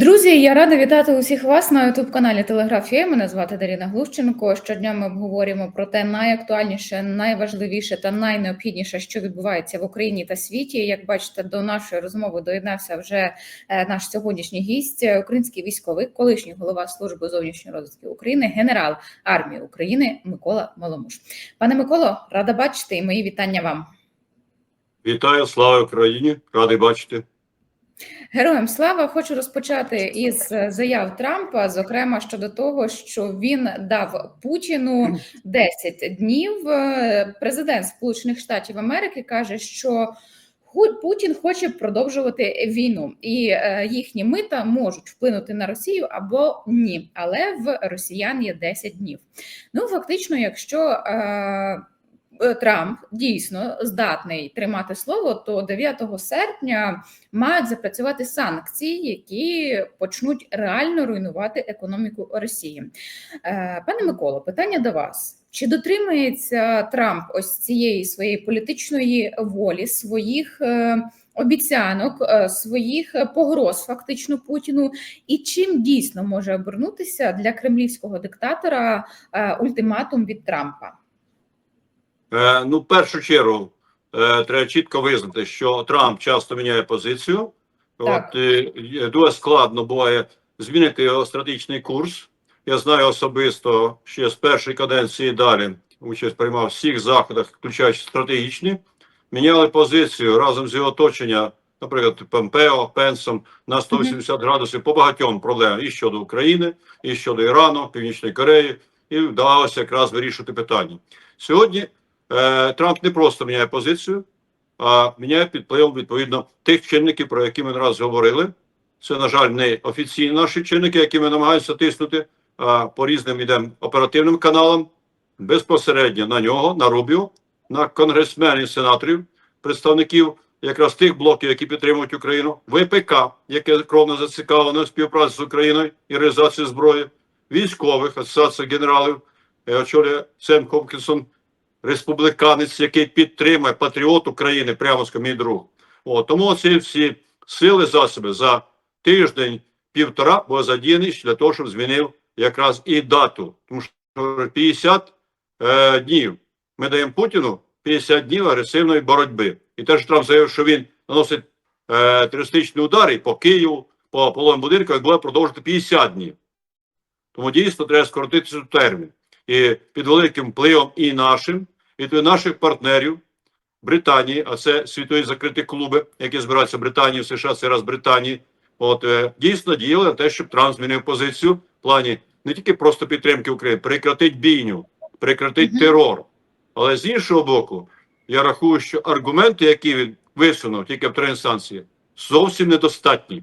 Друзі, я рада вітати усіх вас на youtube каналі Телеграфія. Мене звати Даріна Глущенко. Щодня ми обговорюємо про те найактуальніше, найважливіше та найнеобхідніше, що відбувається в Україні та світі. Як бачите, до нашої розмови доєднався вже е, наш сьогоднішній гість, е, український військовий, колишній голова служби зовнішньої розвідки України, генерал армії України Микола Маломуш. Пане Миколо, рада бачити і мої вітання вам. Вітаю, слава Україні! Радий бачити. Героям слава хочу розпочати із е, заяв Трампа, зокрема щодо того, що він дав Путіну 10 днів. Е, Президент Сполучених Штатів Америки каже, що Путін хоче продовжувати війну, і е, їхні мита можуть вплинути на Росію або ні. Але в росіян є 10 днів. Ну фактично, якщо Трамп дійсно здатний тримати слово, то 9 серпня мають запрацювати санкції, які почнуть реально руйнувати економіку Росії. Е, Пане Миколо, питання до вас: чи дотримується Трамп ось цієї своєї політичної волі, своїх е, обіцянок, е, своїх погроз фактично Путіну, і чим дійсно може обернутися для кремлівського диктатора е, ультиматум від Трампа? Е, ну, в першу чергу, е, треба чітко визнати, що Трамп часто міняє позицію. Так. От е, дуже складно буває змінити його стратегічний курс. Я знаю особисто ще з першої каденції далі участь приймав в всіх заходах, включаючи стратегічні. Міняли позицію разом з його оточення, наприклад, Помпео, Пенсом на 180 градусів по багатьом проблемам і щодо України, і щодо Ірану, Північної Кореї, і вдалося якраз вирішити питання. Сьогодні Трамп не просто міняє позицію, а міняє під впливом відповідно тих чинників, про які ми раз говорили. Це, на жаль, не офіційні наші чинники, які ми намагаємося тиснути, а по різним ідемо оперативним каналам, безпосередньо на нього, на Рубіо, на конгресменів, сенаторів, представників якраз тих блоків, які підтримують Україну, ВПК, яке кровно зацікавлене в співпраці з Україною і реалізації зброї, військових, асоціація генералів, е, очолює Сем Хопкінсон, республіканець, який підтримує патріот України, прямо з мій друг. О, тому ці всі сили засоби за тиждень, півтора були задіяні для того, щоб змінив якраз і дату. Тому що 50 е, днів ми даємо Путіну 50 днів агресивної боротьби. І теж Трамп заявив, що він наносить е, терористичні удари по Києву, по половим будинку, як буде продовжити 50 днів. Тому дійсно треба скоротити цей термін. І під великим впливом і нашим, і наших партнерів Британії, а це світові закриті клуби, які збираються в Британії, в США, це раз Британії. От е, дійсно діяли на те, щоб Трамп змінив позицію в плані не тільки просто підтримки України, прекратить бійню, прекратить Мгм. терор. Але з іншого боку, я рахую, що аргументи, які він висунув тільки в три інстанції, зовсім недостатні.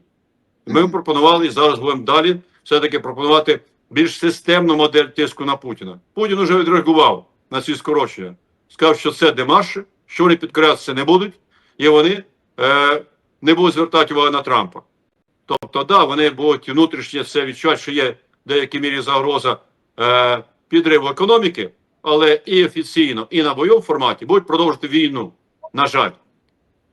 Ми пропонували і зараз будемо далі все-таки пропонувати більш системну модель тиску на Путіна. Путін уже відреагував на ці скорочення. Сказав, що це демарші, що вони підкорятися не будуть, і вони е, не будуть звертати увагу на Трампа. Тобто, да, вони будуть внутрішньо це відчувати, що є в деякій мірі загроза е, підриву економіки, але і офіційно, і на бойовому форматі будуть продовжувати війну. На жаль,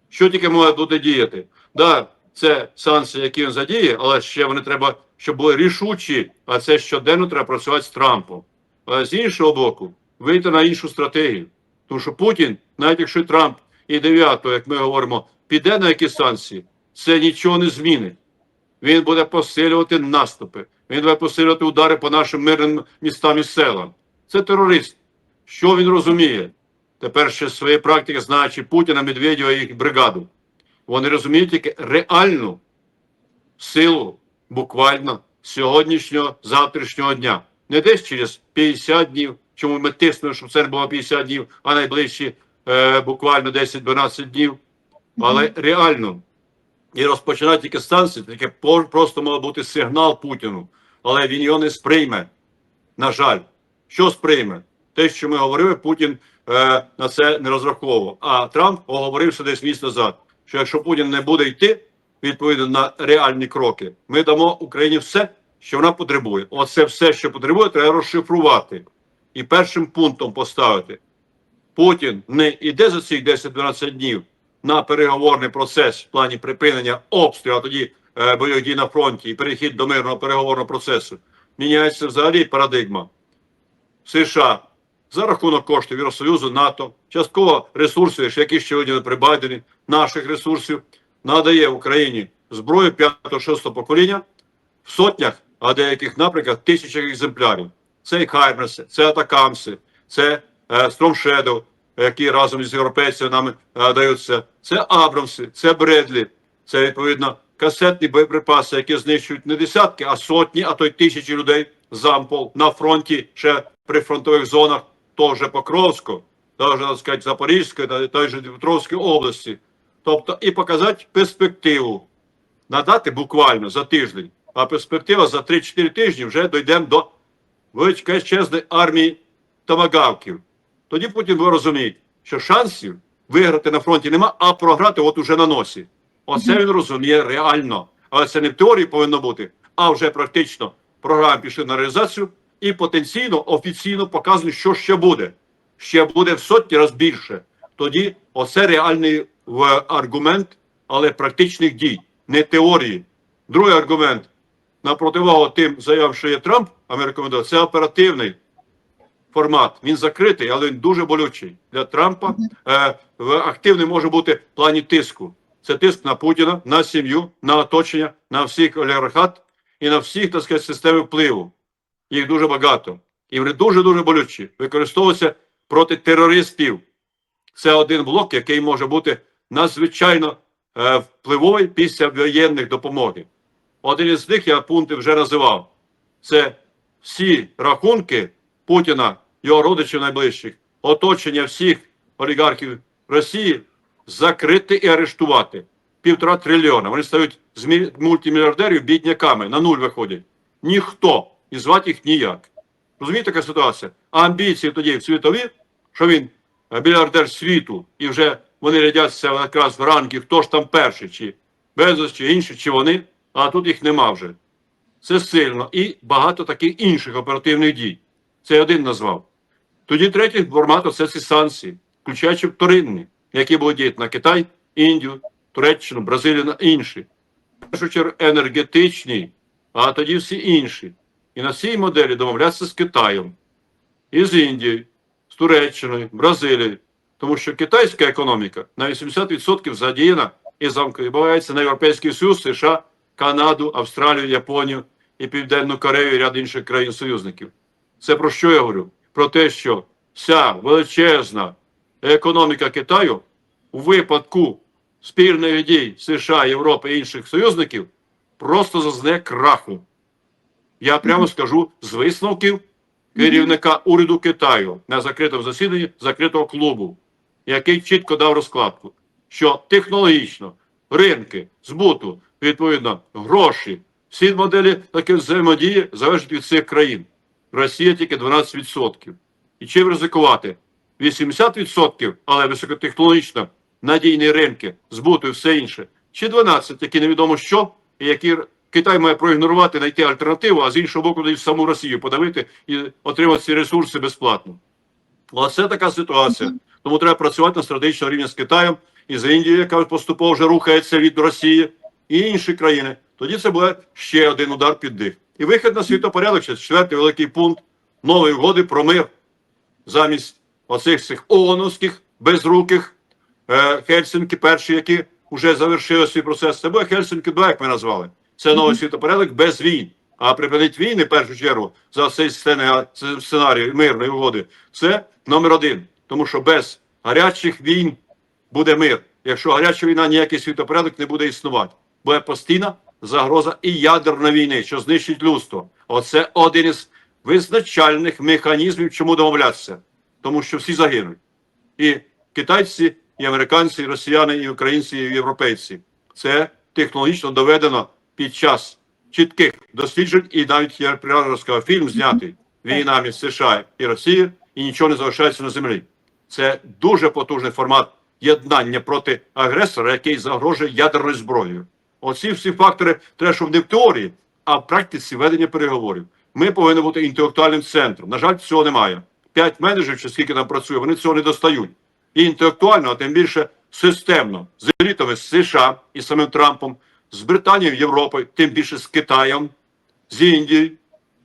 що тільки може буде діяти? Да, це санкції, які він задіє, але ще вони треба, щоб були рішучі, а це щоденно треба працювати з Трампом. Але з іншого боку, вийти на іншу стратегію. Тому що Путін, навіть якщо Трамп і 9, як ми говоримо, піде на якісь санкції, це нічого не змінить. Він буде посилювати наступи, він буде посилювати удари по нашим мирним містам і селам. Це терорист. Що він розуміє? Тепер ще з своєї практики, знаючи Путіна, Медведєва і їх бригаду. Вони розуміють тільки реальну силу буквально сьогоднішнього, завтрашнього дня. Не десь через 50 днів, чому ми тиснемо, щоб це не було 50 днів, а найближчі е, буквально 10-12 днів. Але реально. І розпочинати тільки станції, таке просто має бути сигнал Путіну, але він його не сприйме. На жаль, що сприйме? Те, що ми говорили, Путін е, на це не розраховував. А Трамп оговорився десь місяць назад, що якщо Путін не буде йти відповідно на реальні кроки, ми дамо Україні все, що вона потребує. Оце все, що потребує, треба розшифрувати і першим пунктом поставити. Путін не йде за цих 10-12 днів на переговорний процес в плані припинення обстрілу, а тоді е, бойових дій на фронті і перехід до мирного переговорного процесу, міняється взагалі парадигма. США за рахунок коштів Євросоюзу, НАТО, частково ресурсів, які сьогодні не при Байдені, наших ресурсів, надає Україні зброю 5-6 покоління в сотнях, а деяких напрямках тисячах екземплярів. Це і Хаймерси, це Атакамси, це е, Стромшедов, які разом із європейцями нам е, даються. Це Абрамси, це Бредлі, це відповідно касетні боєприпаси, які знищують не десятки, а сотні, а то й тисячі людей зампол на фронті, ще при фронтових зонах того же Покровського, того так сказати, Запорізької, той же Дніпровської області. Тобто і показати перспективу, надати буквально за тиждень, а перспектива за 3-4 тижні вже дійдемо до величезної армії томагавків. Тоді Путін ви розуміє, що шансів виграти на фронті нема, а програти от уже на носі. Оце він розуміє реально. Але це не в теорії повинно бути, а вже практично програми пішли на реалізацію і потенційно офіційно показують, що ще буде. Ще буде в сотні разів більше. Тоді оце реальний в, аргумент, але практичних дій, не теорії. Другий аргумент на противагу тим заявам, що є Трамп, Америка, це оперативний формат. Він закритий, але він дуже болючий для Трампа. Е, в- активний може бути в плані тиску. Це тиск на Путіна, на сім'ю, на оточення, на всіх олігархат і на всіх, так сказати, системи впливу. Їх дуже багато. І вони дуже-дуже болючі. Використовуються проти терористів. Це один блок, який може бути надзвичайно е, впливовий після воєнних допомоги. Один із них я пункти вже називав. Це всі рахунки Путіна, його родичів найближчих, оточення всіх олігархів Росії закрити і арештувати. Півтора трильйона. Вони стають з мультимільярдерів бідняками, на нуль виходять. Ніхто і звати їх ніяк. Розумієте, така ситуація? А амбіції тоді в світові, що він е, мільярдер світу, і вже вони рядяться якраз в ранки, хто ж там перший, чи Безос, чи інші, чи вони, а тут їх нема вже. Це сильно. І багато таких інших оперативних дій. Це один назвав. Тоді третій формат це ці санкції, включаючи вторинні, які будуть діяти на Китай, Індію, Туреччину, Бразилію на інші. В першу чергу енергетичні, а тоді всі інші. І на цій моделі домовлятися з Китаєм, і з Індією, з Туреччиною, Бразилією. Тому що китайська економіка на 80% задіяна і відбувається на Європейський Союз, США, Канаду, Австралію, Японію і Південну Корею і ряд інших країн-союзників. Це про що я говорю? Про те, що вся величезна економіка Китаю у випадку спільної дій США, Європи і інших союзників просто зазне краху. Я прямо скажу з висновків керівника уряду Китаю на закритому засіданні закритого клубу, який чітко дав розкладку, що технологічно ринки збуту, відповідно, гроші, всі моделі такі взаємодії залежать від цих країн. Росія тільки 12%. І чим ризикувати? 80%, але високотехнологічно надійні ринки, збуту і все інше. Чи 12, які невідомо що, і які Китай має проігнорувати, знайти альтернативу, а з іншого боку, дають саму Росію подавити і отримати ці ресурси безплатно. Оце така ситуація. Тому треба працювати на стратегічному рівні з Китаєм і з Індією, яка поступово вже рухається від Росії, і інші країни. Тоді це буде ще один удар під дих. І вихід на світопорядок, це четвертий великий пункт нової угоди про мир замість оцих цих ООНовських безруких е, Хельсинки, перші, які вже завершили свій процес. Це буде Хельсинки 2, як ми назвали. Це новий світопорядок без війн. А припинить війни в першу чергу за цей сценарій, сценарій мирної угоди. Це номер один. Тому що без гарячих війн буде мир. Якщо гаряча війна, ніякий світопорядок не буде існувати. Буде постійна загроза і ядерної війни, що знищить людство. Оце один із визначальних механізмів, чому домовлятися. Тому що всі загинуть. І китайці, і американці, і росіяни, і українці, і європейці. Це технологічно доведено під час чітких досліджень, і навіть я розказав, фільм знятий війна між США і Росією, і нічого не залишається на землі. Це дуже потужний формат єднання проти агресора, який загрожує ядерною зброєю. Оці всі фактори треба, щоб не в теорії, а в практиці ведення переговорів. Ми повинні бути інтелектуальним центром. На жаль, цього немає. П'ять менеджерів, чи скільки там працює, вони цього не достають. І інтелектуально, а тим більше системно, з елітами з США і самим Трампом, з Британією, Європою, тим більше з Китаєм, з Індією,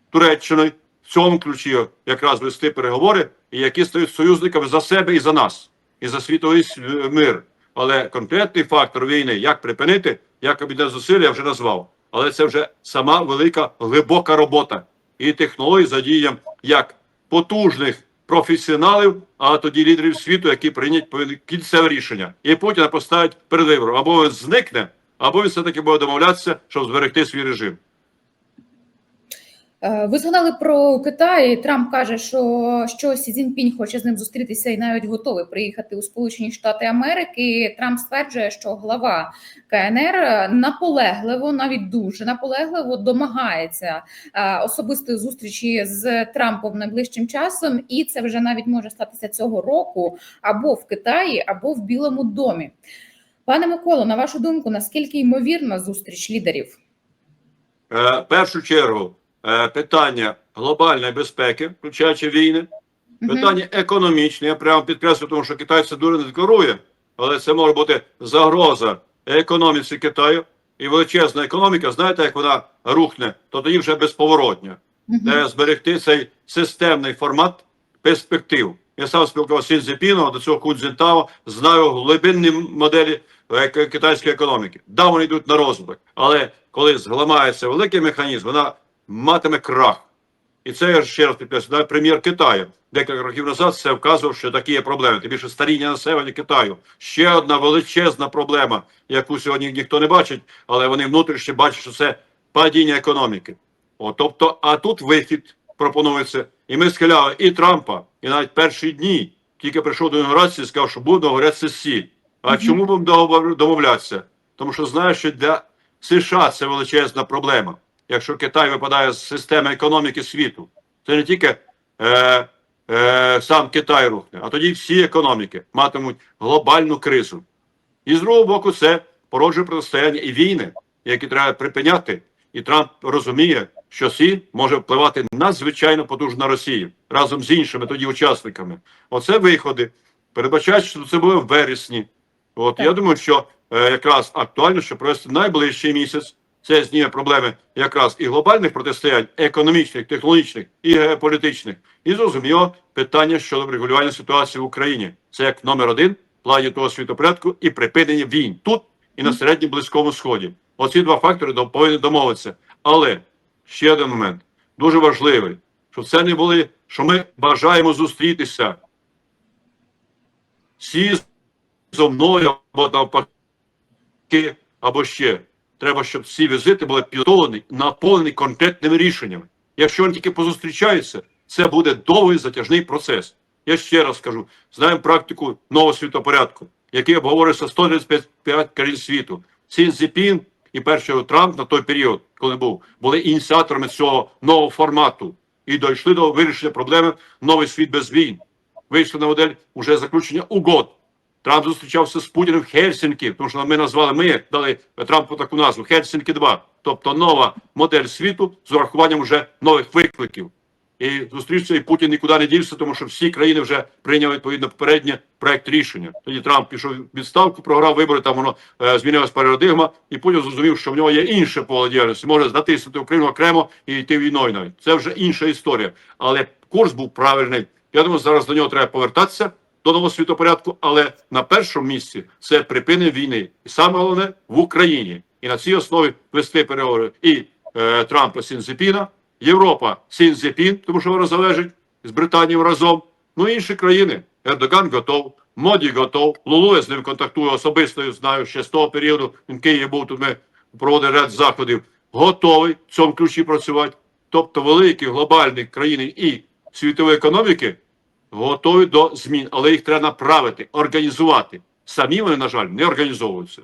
Туреччиною, в цьому ключі якраз вести переговори, які стають союзниками за себе і за нас, і за світовий мир. Але конкретний фактор війни, як припинити, як обійде зусилля, я вже назвав. Але це вже сама велика глибока робота і технології задіям як потужних професіоналів, а тоді лідерів світу, які прийнять кінцеве рішення. І Путіна поставить перед вибором. Або він зникне, або він все-таки буде домовлятися, щоб зберегти свій режим. Е, Ви згадали про Китай. Трамп каже, що, що Сі Цзіньпінь хоче з ним зустрітися і навіть готовий приїхати у Сполучені Штати Америки. Трамп стверджує, що глава КНР наполегливо, навіть дуже наполегливо домагається е, особистої зустрічі з Трампом найближчим часом, і це вже навіть може статися цього року або в Китаї, або в Білому домі. Пане Миколо, на вашу думку, наскільки ймовірна зустріч лідерів? Е, першу чергу е, питання глобальної безпеки, включаючи війни, питання економічне. Я прямо підкреслюю, тому що Китай це дуже не декларує, але це може бути загроза економіці Китаю і величезна економіка. Знаєте, як вона рухне, то тоді вже безповоротня. Мгм. Де зберегти цей системний формат перспектив. Я сам спілкувався з Сінзепіном, до цього Кудзінтао, знаю глибинні моделі е, китайської економіки. Да, вони йдуть на розвиток, але коли зламається великий механізм, вона матиме крах. І це я ще раз навіть прем'єр Китаю декілька років назад це вказував, що такі є проблеми. Тим більше старіння населення Китаю. Ще одна величезна проблема, яку сьогодні ніхто не бачить, але вони внутрішньо бачать, що це падіння економіки. О, тобто, а тут вихід пропонується. І ми схиляли і Трампа, і навіть перші дні, тільки прийшов до інаугурації, сказав, що будемо договорятися з Сі. А Мгм. чому будемо домовлятися? Тому що знаю, що для США це величезна проблема. Якщо Китай випадає з системи економіки світу, це не тільки е, е, сам Китай рухне, а тоді всі економіки матимуть глобальну кризу. І з другого боку, це породжує протистояння і війни, які треба припиняти. І Трамп розуміє, що Сі може впливати надзвичайно потужно на Росію разом з іншими тоді учасниками. Оце виходи. Передбачають, що це буде в вересні. От Так. я думаю, що е, якраз актуально, що провести найближчий місяць. Це зніме проблеми якраз і глобальних протистоянь, економічних, технологічних і геополітичних. І зрозуміло питання щодо врегулювання ситуації в Україні. Це як номер один в плані того світопорядку і припинення війн тут і на середньому близькому сході. Оці два фактори повинні домовитися. Але ще один момент дуже важливий, щоб це не були, що ми бажаємо зустрітися всі зо мною або навпаки, або ще. Треба, щоб ці візити були підготовлені, наповнені конкретними рішеннями. Якщо вони тільки позустрічаються, це буде довгий затяжний процес. Я ще раз скажу: знаємо практику нового світопорядку, який обговорюється 135 країн світу. Сін Цзіпін і перший Трамп на той період, коли був, були ініціаторами цього нового формату і дійшли до вирішення проблеми новий світ без війн. Вийшли на модель уже заключення угод. Трамп зустрічався з Путіним в Хельсінкі, тому що ми назвали, ми дали Трампу таку назву Хельсінкі 2 тобто нова модель світу з урахуванням вже нових викликів. І зустрівся, і Путін нікуди не дівся, тому що всі країни вже прийняли відповідно попереднє проект рішення. Тоді Трамп пішов відставку, програв вибори, там воно е, змінилась парадигма, і Путін зрозумів, що в нього є інше поле діяльності, може затиснути Україну окремо і йти війною навіть. Це вже інша історія. Але курс був правильний. Я думаю, зараз до нього треба повертатися до нового світопорядку, але на першому місці це припинення війни, і саме головне в Україні. І на цій основі вести переговори і е, Трампа Сінзепіна, Європа Сінзепін, тому що вона залежить з Британією разом. Ну і інші країни. Ердоган готов, Моді готов. Лулу я з ним контактую особисто, я знаю ще з того періоду. Він в Києві був тут. Ми проводили ряд заходів. Готовий в цьому ключі працювати. Тобто великі глобальні країни і світової економіки готові до змін, але їх треба направити, організувати. Самі вони, на жаль, не організовуються.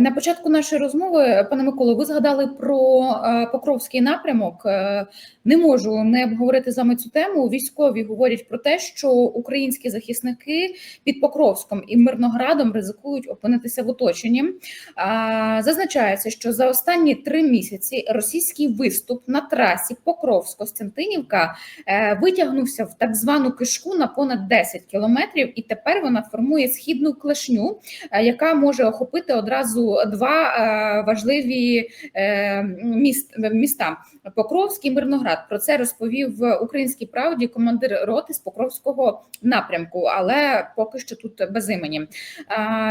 На початку нашої розмови, пане Миколо, ви згадали про е, Покровський напрямок. Е, Не можу не обговорити з вами цю тему. Військові говорять про те, що українські захисники під Покровськом і Мирноградом ризикують опинитися в оточенні. Зазначається, що за останні три місяці російський виступ на трасі Покровськ-Костянтинівка е, витягнувся в так звану кишку на понад 10 кілометрів, і тепер вона формує східну клешню, е, яка може охопити захопити одразу два е, важливі е, міст, міста Покровський і Мирноград. Про це розповів в Українській правді командир роти з Покровського напрямку, але поки що тут без імені.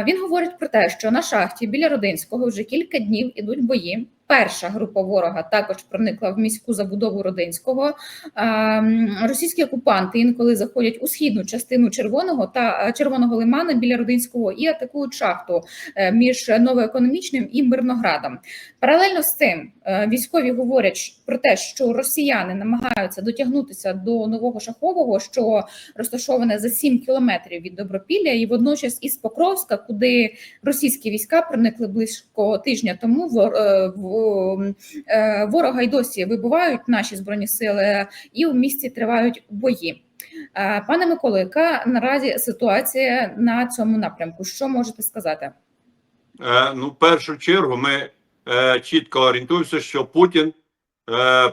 Він говорить про те, що на шахті біля Родинського вже кілька днів ідуть бої. Перша група ворога також проникла в міську забудову Родинського. Ем, Російські окупанти інколи заходять у східну частину червоного та е, червоного лимана біля Родинського і атакують шахту е, між новоекономічним і Мирноградом. Паралельно з цим е, військові говорять про те, що росіяни намагаються дотягнутися до нового шахового, що розташоване за 7 кілометрів від Добропілля, і водночас із Покровська, куди російські війська проникли близько тижня тому. в- е, Ворога й досі вибувають наші збройні сили, і у місті тривають бої. Е, Пане Миколо, яка наразі ситуація на цьому напрямку? Що можете сказати? Е, ну, в першу чергу, ми чітко орієнтуємося, що Путін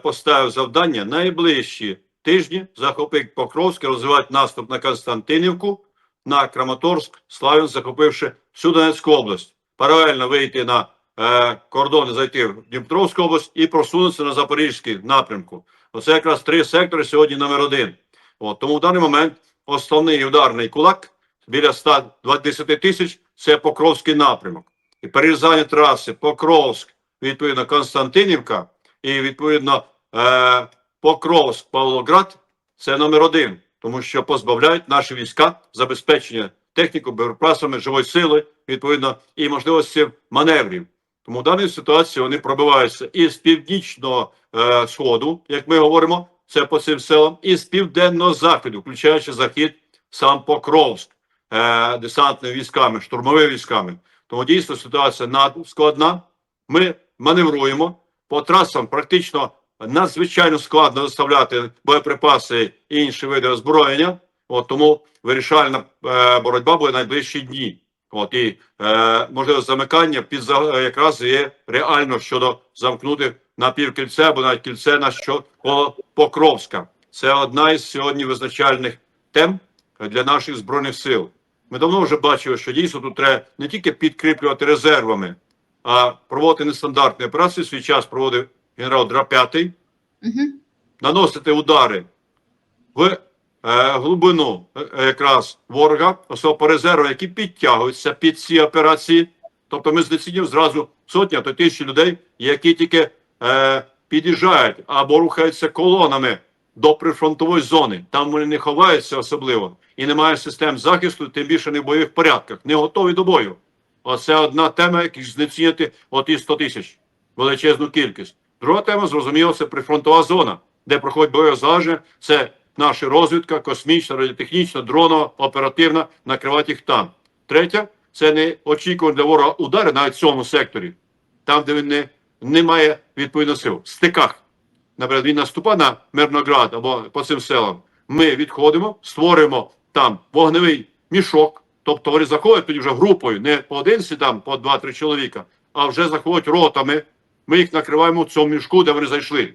поставив завдання найближчі тижні захопити Покровськ, розвивати наступ на Константинівку, на Краматорськ, Славянськ, захопивши всю Донецьку область. Паралельно вийти на е, кордон, зайти в Дніпровську область і просунутися на Запорізький напрямку. Оце якраз три сектори сьогодні номер один. От, тому в даний момент основний ударний кулак біля 120 тисяч це Покровський напрямок і перерізання траси Покровськ, відповідно, Константинівка і відповідно е, Покровськ, Павлоград це номер один, тому що позбавляють наші війська забезпечення техніку, боєприпасами, живої сили, відповідно, і можливості маневрів. Тому в даній ситуації вони пробиваються із північного е, сходу, як ми говоримо, це по цим селам, і з південного заходу, включаючи захід сам Покровськ, е, десантними військами, штурмовими військами. Тому дійсно ситуація надскладна. Ми маневруємо по трасам. Практично надзвичайно складно доставляти боєприпаси і інші види озброєння. От тому вирішальна е, боротьба буде найближчі дні. От і е, можливо замикання під за- якраз є реально щодо замкнути на півкільце або навіть кільце на що коло Покровська. Це одна із сьогодні визначальних тем для наших збройних сил. Ми давно вже бачили, що дійсно тут треба не тільки підкріплювати резервами, а проводити нестандартні операції. Свій час проводив генерал Драп'ятий, Угу. наносити удари в е, глибину е, якраз ворога, особливо по резерву, які підтягуються під ці операції. Тобто ми знецінюємо зразу сотні, а то тисячі людей, які тільки е, під'їжджають або рухаються колонами до прифронтової зони. Там вони не ховаються особливо і немає систем захисту, тим більше не в бойових порядках, не готові до бою. Оце одна тема, яку знецінити от і 100 тисяч величезну кількість. Друга тема, зрозуміло, це прифронтова зона, де проходить бойове залеження. Це наша розвідка, космічна, радіотехнічна, дронова, оперативна, накривати їх там. Третя це не очікування для ворога удари навіть в цьому секторі, там, де він не, не має відповідно сил. В стиках. Наприклад, він наступає на Мирноград або по цим селам. Ми відходимо, створюємо там вогневий мішок. Тобто вони заходять тоді вже групою, не поодинці там по два-три чоловіка, а вже заходять ротами. Ми їх накриваємо в цьому мішку, де вони зайшли.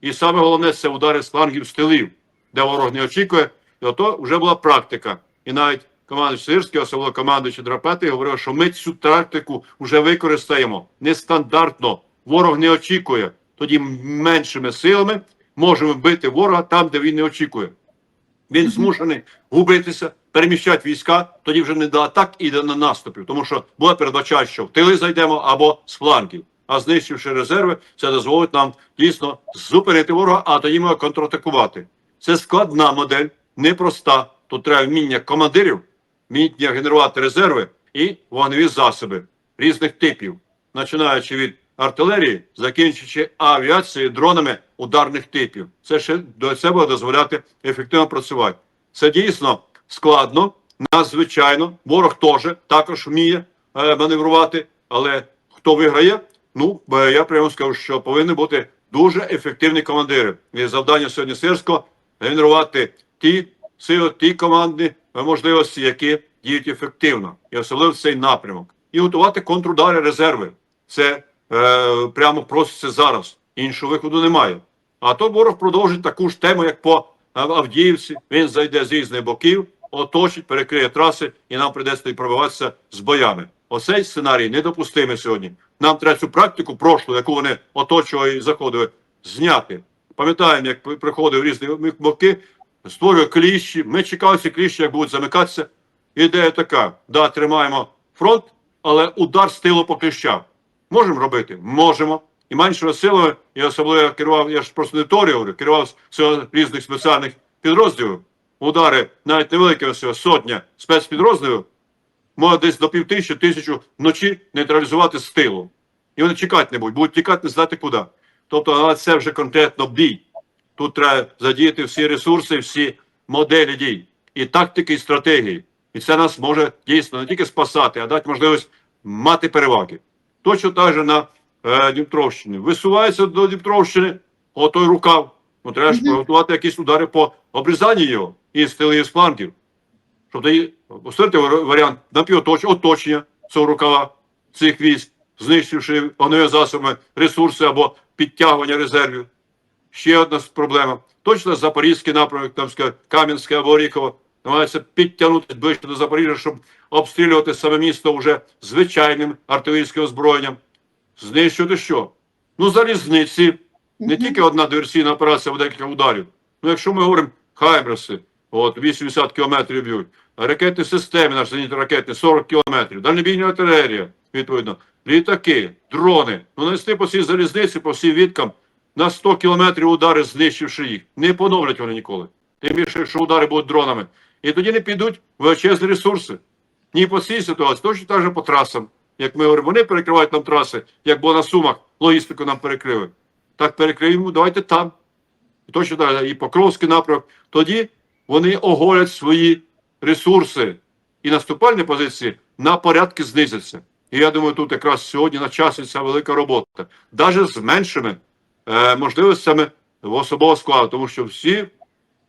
І саме головне це удари з флангів з тилів, де ворог не очікує. І ото вже була практика. І навіть командуючий Сирський, особливо командуючий Драпети, говорив, що ми цю тактику вже використаємо нестандартно. Ворог не очікує. Тоді меншими силами можемо бити ворога там, де він не очікує. Він змушений губитися, переміщати війська, тоді вже не до атак і на наступів, тому що буде передбачати, що в тили зайдемо або з флангів. А знищивши резерви, це дозволить нам дійсно зупинити ворога, а тоді ми контратакувати. Це складна модель, непроста. Тут треба вміння командирів, вміння генерувати резерви і вогневі засоби різних типів, починаючи від артилерії, закінчуючи авіацією, дронами ударних типів. Це ще до це буде дозволяти ефективно працювати. Це дійсно складно, надзвичайно. Ворог теж також вміє е, маневрувати, але хто виграє? Ну, е, я прямо скажу, що повинні бути дуже ефективні командири. І завдання сьогодні Сирського генерувати ті сили, ті командні е, можливості, які діють ефективно, і особливо цей напрямок. І готувати контрудари резерви. Це е, прямо проситься зараз. Іншого виходу немає. А то ворог продовжить таку ж тему, як по Авдіївці. Він зайде з різних боків, оточить, перекриє траси, і нам прийдеться пробиватися з боями. Оцей сценарій недопустимий сьогодні. Нам треба цю практику прошлу, яку вони оточували і заходили, зняти. Пам'ятаємо, як приходив різні мовки, створює кліщі. Ми чекали ці кліщі, як будуть замикатися. Ідея така: да, тримаємо фронт, але удар з тилу по кліщам. Можемо робити? Можемо. І меншими силами, і особливо керував, я ж просто не теорію говорю, керував різних спеціальних підрозділів. Удари навіть невеликі ось сотня спецпідрозділів, може десь до півтисячі, тисячу вночі нейтралізувати з тилу. І вони чекати не будуть, будуть тікати не знати куди. Тобто, але це вже конкретно бій. Тут треба задіяти всі ресурси, всі моделі дій, і тактики, і стратегії. І це нас може дійсно не тільки спасати, а дати можливість мати переваги. Точно так же на е, Дніпровщині. Висувається до Дніпровщини, отой рукав. Ну, треба ж приготувати якісь удари по обрізанню його і з тили, і з флангів. Щоб тоді посилити варіант напівоточення, оточення цього рукава цих військ, знищивши вогневі засоби, ресурси або підтягування резервів. Ще одна проблема. Точно Запорізький напрямок, там Кам'янське або Оріхово, намагається підтягнути ближче до Запоріжжя, щоб обстрілювати саме місто вже звичайним артилерійським озброєнням. Знищувати що? Ну, залізниці. Не тільки одна диверсійна операція, а декілька ударів. Ну, якщо ми говоримо Хаймерси, от 80 кілометрів б'ють, ракетні системи, наші зенітно ракетні 40 кілометрів, дальнобійна артилерія, відповідно, літаки, дрони. Нанести по цій залізниці, по всім відкам на 100 кілометрів удари, знищивши їх. Не поновлять вони ніколи. Тим більше, якщо удари будуть дронами. І тоді не підуть величезні ресурси. Ні по цій ситуації, точно так же по трасам. Як ми говоримо, вони перекривають нам траси, як було на Сумах, логістику нам перекрили. Так перекриємо, давайте там. І точно так, і Покровський напрямок. Тоді вони оголять свої ресурси і наступальні позиції на порядки знизяться. І я думаю, тут якраз сьогодні на часі ця велика робота. Навіть з меншими е, можливостями особового складу, тому що всі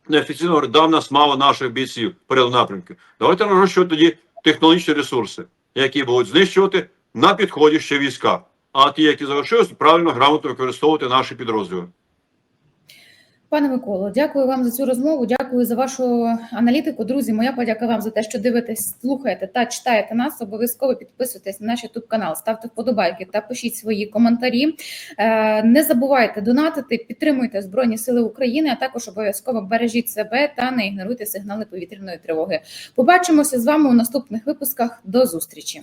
неофіційно говорять, да, нас мало наших бійців перед напрямку. Давайте нарощувати тоді технологічні ресурси, які будуть знищувати на підході ще війська. А ті, які залишились, правильно грамотно використовувати наші підрозділи. Пане Миколо, дякую вам за цю розмову. Дякую за вашу аналітику. Друзі, моя подяка вам за те, що дивитесь, слухаєте та читаєте нас. Обов'язково підписуйтесь на наш YouTube канал, ставте вподобайки та пишіть свої коментарі. Е, Не забувайте донатити, підтримуйте Збройні Сили України, а також обов'язково бережіть себе та не ігноруйте сигнали повітряної тривоги. Побачимося з вами у наступних випусках. До зустрічі.